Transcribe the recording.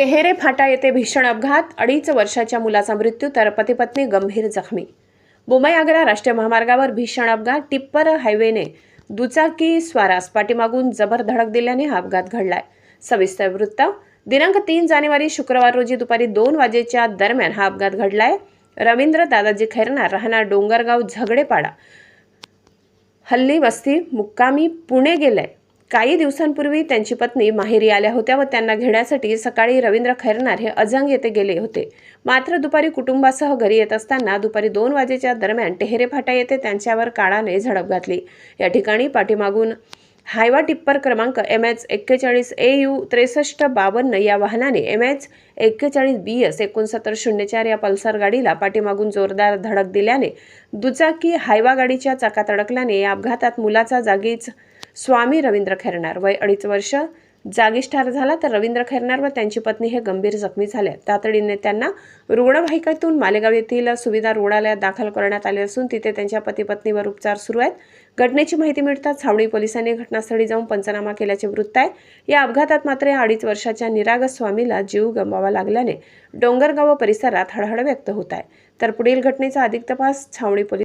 टेहेरे फाटा येथे भीषण अपघात. अडीच वर्षाच्या मुलाचा मृत्यू तर पतीपत्नी गंभीर जखमी. मुंबई आग्रा राष्ट्रीय महामार्गावर भीषण अपघात. टिप्पर हायवेने दुचाकी स्वारास पाठीमागून जबर धडक दिल्याने हा अपघात घडलाय. सविस्तर वृत्त. दिनांक तीन जानेवारी शुक्रवार रोजी दुपारी दोन वाजेच्या दरम्यान हा अपघात घडलाय. रवींद्र दादाजी खैरनार राहणार डोंगरगाव झगडेपाडा. हल्ली वस्ती मुक्कामी पुणे गेलाय. काही दिवसांपूर्वी त्यांची पत्नी माहेरी आल्या होत्या व त्यांना घेण्यासाठी सकाळी रवींद्र खैरनार हे अजंग येथे गेले होते. मात्र दुपारी कुटुंबासह घरी येत असताना दुपारी दोन वाजेच्या दरम्यान टेहरे फाटा येथे त्यांच्यावर काळाने झडप घातली. या ठिकाणी पाठीमागून हायवा टिप्पर क्रमांक एम एच एक्केचाळीस ए यू त्रेसष्ट बावन्न या वाहनाने एम एच एक्केचाळीस बी एस एकोणसत्तर शून्य चार या पल्सर गाडीला पाठीमागून जोरदार धडक दिल्याने दुचाकी हायवा गाडीच्या चाकात अडकल्याने या अपघातात मुलाचा जागीच स्वामी रवींद्र खेरणार वय अडीच वर्ष जागीच ठार झाला तर रवींद्र खैरनार व त्यांची पत्नी हे गंभीर जखमी झाले. तातडीने त्यांना रुग्णवाहिकेतून मालेगाव येथील सुविधा रुग्णालयात दाखल करण्यात आले असून तिथे त्यांच्या पती पत्नीवर उपचार सुरू आहेत. घटनेची माहिती मिळताच छावणी पोलिसांनी घटनास्थळी जाऊन पंचनामा केल्याचे वृत्त आहे. या अपघातात मात्र या अडीच वर्षाच्या निरागस स्वामीला जीव गमवावा लागल्याने डोंगरगाव व परिसरात हळहळ व्यक्त होत आहे. तर पुढील घटनेचा अधिक तपास छावणी पोलीस